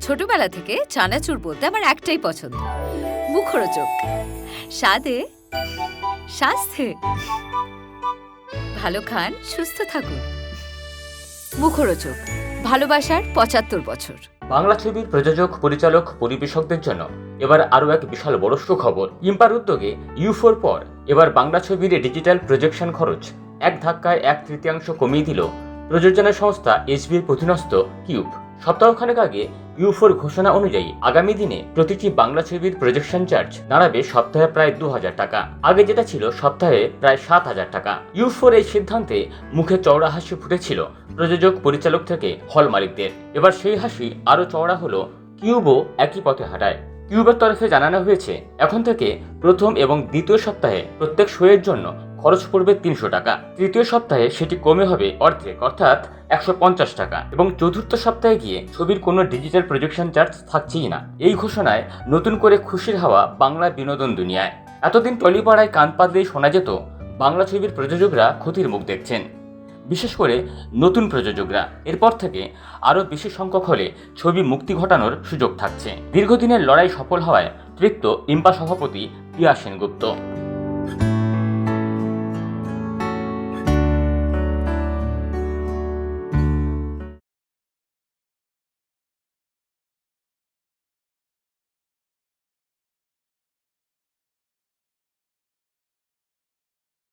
ছোটবেলা থেকে চানাচুর বলতে আমার একটাই পছন্দ। মুখরোচক। স্বাদে, স্বাস্থ্যে। ভালো খান, সুস্থ থাকুন। মুখরোচক। ভালোবাসার পঁচাত্তর বছর। বাংলা ছবির প্রযোজক, পরিচালক, পরিবেশকদের জন্য এবার আরও এক বিশাল বড় সুখবর। ইম্পার উদ্যোগে ইউফোর পর এবার বাংলা ছবির ডিজিটাল প্রজেকশন খরচ। এক ধাক্কায় এক তৃতীয়াংশ কমিয়ে দিল প্রযোজনা সংস্থা এসবির অধীনস্থ কিউব। সপ্তাহখানেক আগে ইউফোর ঘোষণা অনুযায়ী আগামী দিনে প্রতিটি বাংলা ছবির প্রজেকশন চার্জ দাঁড়াবে সপ্তাহে প্রায় দু হাজার টাকা। আগে যেটা ছিল সপ্তাহে প্রায় সাত হাজার টাকা। ইউফোর এই সিদ্ধান্তে মুখে চওড়া হাসি ফুটেছিল প্রযোজক, পরিচালক থেকে হল মালিকদের। এবার সেই হাসি আরও চওড়া হলো কিউবও একই পথে হাঁটায়। কিউবের তরফে জানানো হয়েছে, এখন থেকে প্রথম এবং দ্বিতীয় সপ্তাহে প্রত্যেক শোয়ের জন্য খরচ পড়বে তিনশো টাকা। তৃতীয় সপ্তাহে সেটি কমে হবে অর্ধেক, অর্থাৎ একশো পঞ্চাশ টাকা। এবং চতুর্থ সপ্তাহে গিয়ে ছবির কোনো ডিজিটাল প্রজেকশন চার্জ থাকছেই না। এই ঘোষণায় নতুন করে খুশির হাওয়া বাংলা বিনোদন দুনিয়ায়। এতদিন টলিপাড়ায় কান পাতলেই শোনা যেত, বাংলা ছবির প্রযোজকরা ক্ষতির মুখ দেখছেন। বিশেষ করে নতুন প্রযোজকরা। এরপর থেকে আরও বেশি সংখ্যক হলে ছবি মুক্তি ঘটানোর সুযোগ থাকছে। দীর্ঘদিনের লড়াই সফল হওয়ায় তৃপ্ত ইম্পা সভাপতি প্রিয়া সেনগুপ্ত।